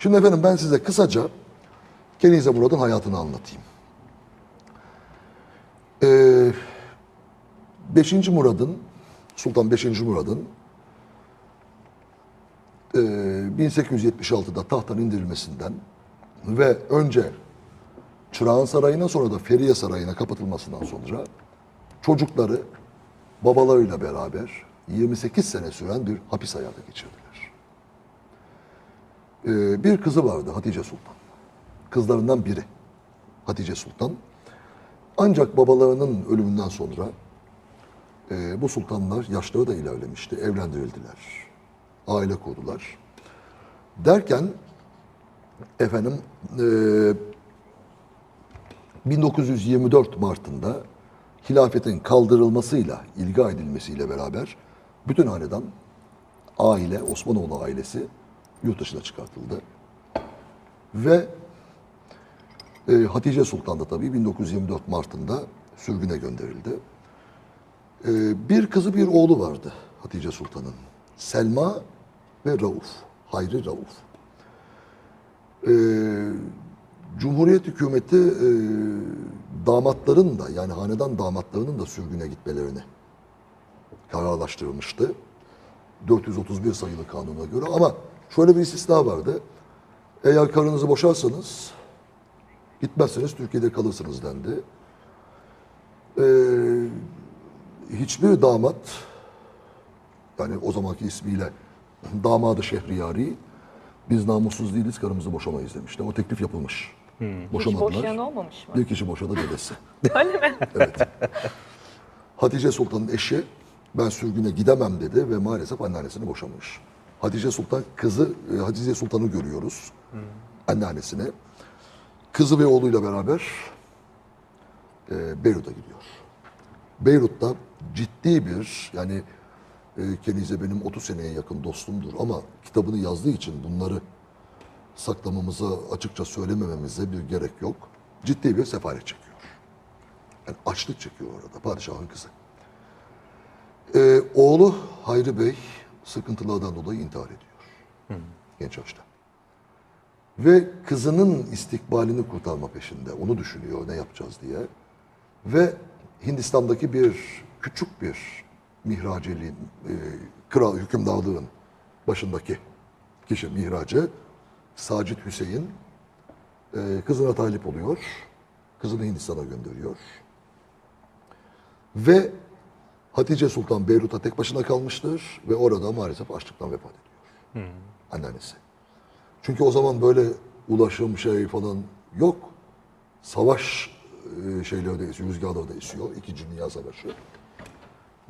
Şimdi efendim ben size kısaca Kenize Murad'ın hayatını anlatayım. Ee, 5. Murad'ın, Sultan 5. Murad'ın e, 1876'da tahttan indirilmesinden ve önce Çırağan Sarayı'na sonra da Feriye Sarayı'na kapatılmasından sonra çocukları babalarıyla beraber 28 sene süren bir hapis hayatı geçirdiler. Ee, bir kızı vardı Hatice Sultan. Kızlarından biri Hatice Sultan. Ancak babalarının ölümünden sonra e, bu sultanlar yaşları da ilerlemişti. Evlendirildiler. Aile kurdular. Derken efendim e, 1924 Mart'ında hilafetin kaldırılmasıyla, ilga edilmesiyle beraber bütün hanedan, aile, Osmanoğlu ailesi yurt dışına çıkartıldı. Ve e, Hatice Sultan da tabii 1924 Mart'ında sürgüne gönderildi. E, bir kızı bir oğlu vardı Hatice Sultan'ın. Selma ve Rauf. Hayri Rauf. E, Cumhuriyet hükümeti e, damatların da yani hanedan damatlarının da sürgüne gitmelerini kararlaştırılmıştı. 431 sayılı kanuna göre ama şöyle bir istisna vardı. Eğer karınızı boşarsanız gitmezseniz Türkiye'de kalırsınız dendi. Ee, hiçbir damat yani o zamanki ismiyle damadı Şehriyari biz namussuz değiliz karımızı boşamayız demişti. O teklif yapılmış. Hiç Boşamadılar. boşayan olmamış mı? Bir kişi boşadı dedesi. Öyle mi? Hatice Sultan'ın eşi ben sürgüne gidemem dedi ve maalesef anneannesini boşamış. Hatice Sultan kızı e, Hatice Sultan'ı görüyoruz. Anneannesini. Kızı ve oğluyla beraber e, Beyrut'a gidiyor. Beyrut'ta ciddi bir yani e, Kenize benim 30 seneye yakın dostumdur ama kitabını yazdığı için bunları saklamamıza açıkça söylemememize bir gerek yok. Ciddi bir sefaret çekiyor. Yani açlık çekiyor orada padişahın kızı. Ee, oğlu Hayri Bey sıkıntılardan dolayı intihar ediyor. Genç yaşta. Ve kızının istikbalini kurtarma peşinde. Onu düşünüyor ne yapacağız diye. Ve Hindistan'daki bir küçük bir mihraceliğin, e, kral hükümdarlığın başındaki kişi mihracı Sacit Hüseyin e, kızına talip oluyor. Kızını Hindistan'a gönderiyor. Ve Hatice Sultan Beyrut'ta tek başına kalmıştır ve orada maalesef açlıktan vefat ediyor. Anneannesi. Çünkü o zaman böyle ulaşım şey falan yok. Savaş e, şeyleri de esiyor, rüzgarları da esiyor. İkinci Dünya Savaşı.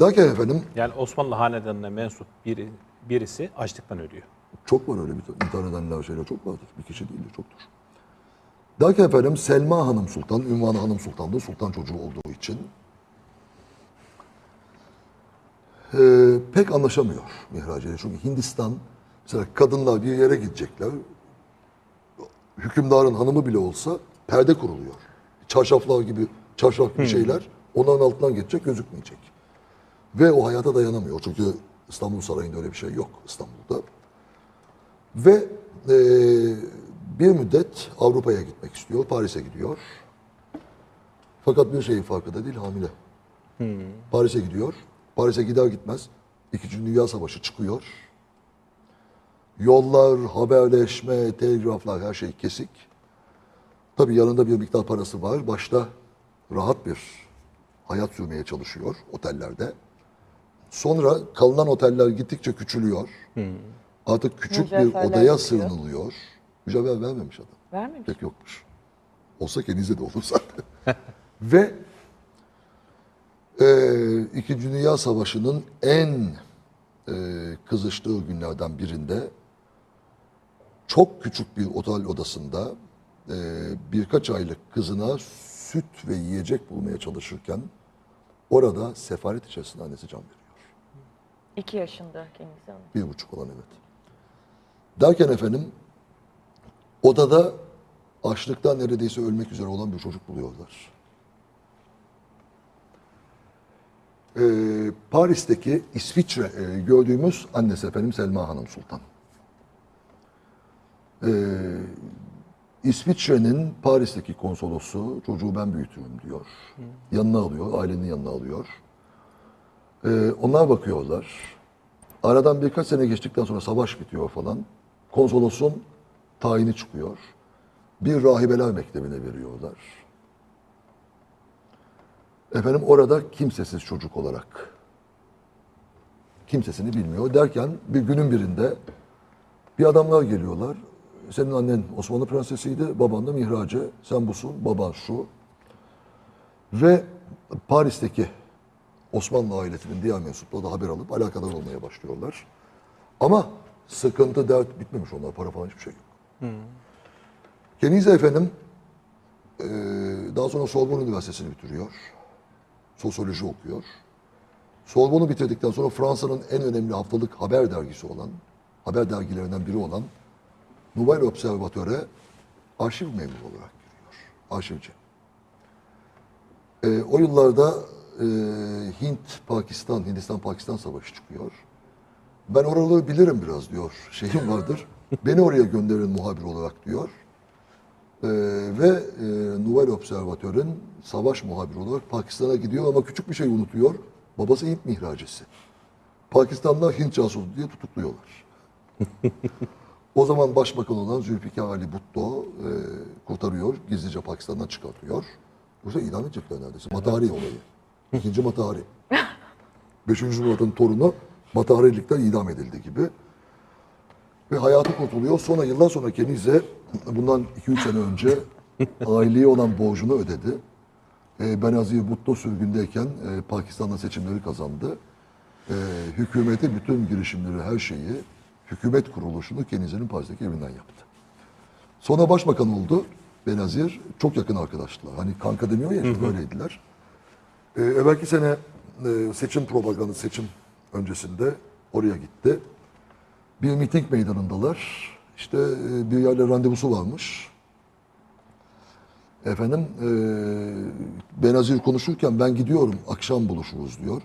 Derken efendim Yani Osmanlı hanedanına mensup biri, birisi açlıktan ölüyor. Çok var öyle bir intihar edenler şeyler çok vardır. Bir kişi değildir, çoktur. Derken efendim Selma Hanım Sultan, ünvanı Hanım Sultan'dı. Sultan çocuğu olduğu için eee, pek anlaşamıyor Mihraç ile. Çünkü Hindistan, mesela kadınlar bir yere gidecekler. Hükümdarın hanımı bile olsa perde kuruluyor. Çarşaflar gibi, çarşaf gibi şeyler onların altından geçecek, gözükmeyecek. Ve o hayata dayanamıyor. Çünkü İstanbul Sarayı'nda öyle bir şey yok İstanbul'da. Ve e, bir müddet Avrupa'ya gitmek istiyor. Paris'e gidiyor. Fakat bir şeyin farkında değil hamile. Paris'e gidiyor. Paris'e gider gitmez İkinci Dünya Savaşı çıkıyor. Yollar, haberleşme, telgraflar her şey kesik. Tabii yanında bir miktar parası var. Başta rahat bir hayat sürmeye çalışıyor otellerde. Sonra kalınan oteller gittikçe küçülüyor. Artık küçük bir Mücevherler odaya çıkıyor. sığınılıyor. Mücevher vermemiş adam. Vermemiş. Pek yokmuş. Olsa kendinize de olur zaten. Ve e, İkinci Dünya Savaşı'nın en e, kızıştığı günlerden birinde çok küçük bir otel odasında e, birkaç aylık kızına süt ve yiyecek bulmaya çalışırken orada sefaret içerisinde annesi can veriyor. İki yaşında kendisi. Bir buçuk olan evet. Derken efendim odada açlıktan neredeyse ölmek üzere olan bir çocuk buluyorlar. Ee, Paris'teki İsviçre e, gördüğümüz annesi efendim Selma Hanım Sultan. Ee, İsviçre'nin Paris'teki konsolosu çocuğu ben büyütüyorum diyor. Yanına alıyor, ailenin yanına alıyor. Ee, onlar bakıyorlar. Aradan birkaç sene geçtikten sonra savaş bitiyor falan. Konsolosun tayini çıkıyor. Bir rahibeler mektebine veriyorlar. Efendim orada kimsesiz çocuk olarak kimsesini bilmiyor derken bir günün birinde bir adamlar geliyorlar. Senin annen Osmanlı prensesiydi, baban da mihracı. Sen busun, baban şu. Ve Paris'teki Osmanlı ailesinin diğer mensupları da haber alıp alakadar olmaya başlıyorlar. Ama sıkıntı, dert bitmemiş onlar. Para falan hiçbir şey yok. Kenize efendim eee, daha sonra Sorbonne Üniversitesi'ni bitiriyor. Sosyoloji okuyor. Sorbonne'u bitirdikten sonra Fransa'nın en önemli haftalık haber dergisi olan, haber dergilerinden biri olan Nouvel Observatör'e arşiv memuru olarak giriyor. Arşivci. Ee, o yıllarda e, Hint-Pakistan, Hindistan-Pakistan savaşı çıkıyor. Ben oraları bilirim biraz diyor. Şeyim vardır. Beni oraya gönderin muhabir olarak diyor. Ee, ve e, Nouvel Observatör'ün savaş muhabiri olarak Pakistan'a gidiyor ama küçük bir şey unutuyor. Babası Hint mihracısı. Pakistan'da Hint casusu diye tutukluyorlar. o zaman başbakan olan Zülfikar Ali Bhutto e, kurtarıyor. Gizlice Pakistan'dan çıkartıyor. Yoksa idam edecekler neredeyse. Matahari olayı. İkinci Matahari. Beşinci Murat'ın torunu Mataharilikten idam edildi gibi. Ve hayatı kurtuluyor. Sonra yıllar sonra Kenize bundan 2-3 sene önce aileye olan borcunu ödedi. E, Benazir Bhutto sürgündeyken e, Pakistan'da seçimleri kazandı. E, hükümeti bütün girişimleri, her şeyi, hükümet kuruluşunu Kenize'nin Paris'teki evinden yaptı. Sonra başbakan oldu Benazir. Çok yakın arkadaşlar. Hani kanka demiyor ya işte böyleydiler. E, evvelki sene e, seçim propaganda, seçim öncesinde oraya gitti. Bir miting meydanındalar. İşte e, bir yerle randevusu varmış. Efendim e, Benazir konuşurken ben gidiyorum akşam buluşuruz diyor.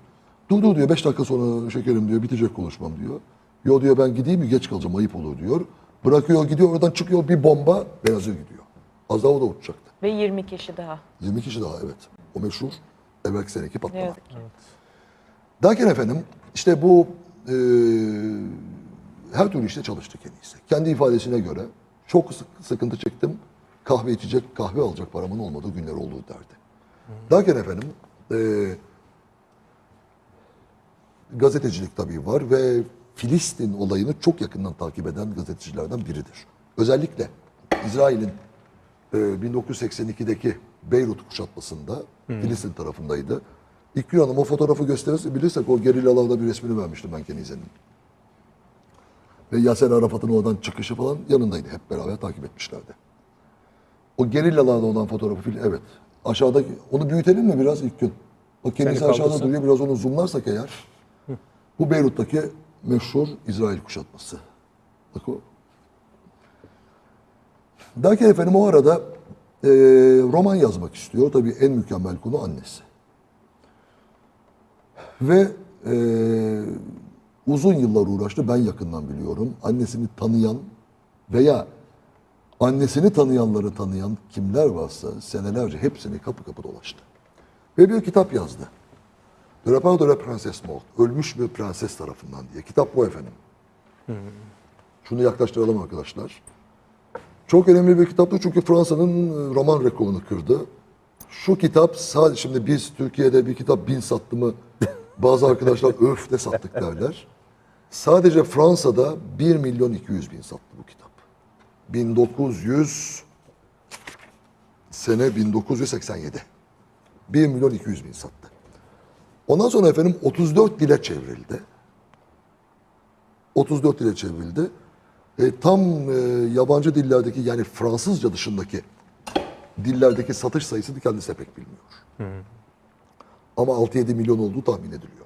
Dur dur diyor beş dakika sonra şekerim diyor bitecek konuşmam diyor. Yo diyor ben gideyim mi geç kalacağım ayıp olur diyor. Bırakıyor gidiyor oradan çıkıyor bir bomba Benazir gidiyor. Az daha o da uçacaktı. Ve 20 kişi daha. 20 kişi daha evet. O meşhur evvelki seneki Ne patlama. ki. Derken efendim işte bu e, her türlü işte çalıştı kendisi. Kendi ifadesine göre çok sık, sıkıntı çektim. Kahve içecek, kahve alacak paramın olmadığı günler oldu derdi. Derken efendim e, gazetecilik tabii var ve Filistin olayını çok yakından takip eden gazetecilerden biridir. Özellikle İsrail'in e, 1982'deki Beyrut kuşatmasında Filistin tarafındaydı. İlkgün Hanım o fotoğrafı gösterirse bilirsek o gerillalarda bir resmini vermiştim ben Kenize'nin. Ve Yaser Arafat'ın oradan çıkışı falan yanındaydı. Hep beraber takip etmişlerdi. O gerillalarda olan fotoğrafı fil- evet. Aşağıda onu büyütelim mi biraz ilk gün? O kendisi Seni aşağıda kaldırsın. duruyor. Biraz onu zoomlarsak eğer. Bu Beyrut'taki meşhur İsrail kuşatması. Bak o. Derken efendim o arada e, roman yazmak istiyor. Tabii en mükemmel konu annesi. Ve e, uzun yıllar uğraştı. Ben yakından biliyorum. Annesini tanıyan veya annesini tanıyanları tanıyan kimler varsa senelerce hepsini kapı kapı dolaştı. Ve bir kitap yazdı. Part de la princesse morte. Ölmüş bir prenses tarafından diye. Kitap bu efendim. Şunu yaklaştıralım arkadaşlar. Çok önemli bir kitaptı çünkü Fransa'nın e, roman rekorunu kırdı. Şu kitap sadece şimdi biz Türkiye'de bir kitap bin sattı mı bazı arkadaşlar öf de sattık derler. Sadece Fransa'da 1 milyon 200 bin sattı bu kitap. 1900 sene 1987. 1 milyon 200 bin sattı. Ondan sonra efendim 34 dile çevrildi. 34 dile çevrildi. E, tam e, yabancı dillerdeki yani Fransızca dışındaki dillerdeki satış sayısını kendisi pek bilmiyor. Ama 6-7 milyon olduğu tahmin ediliyor.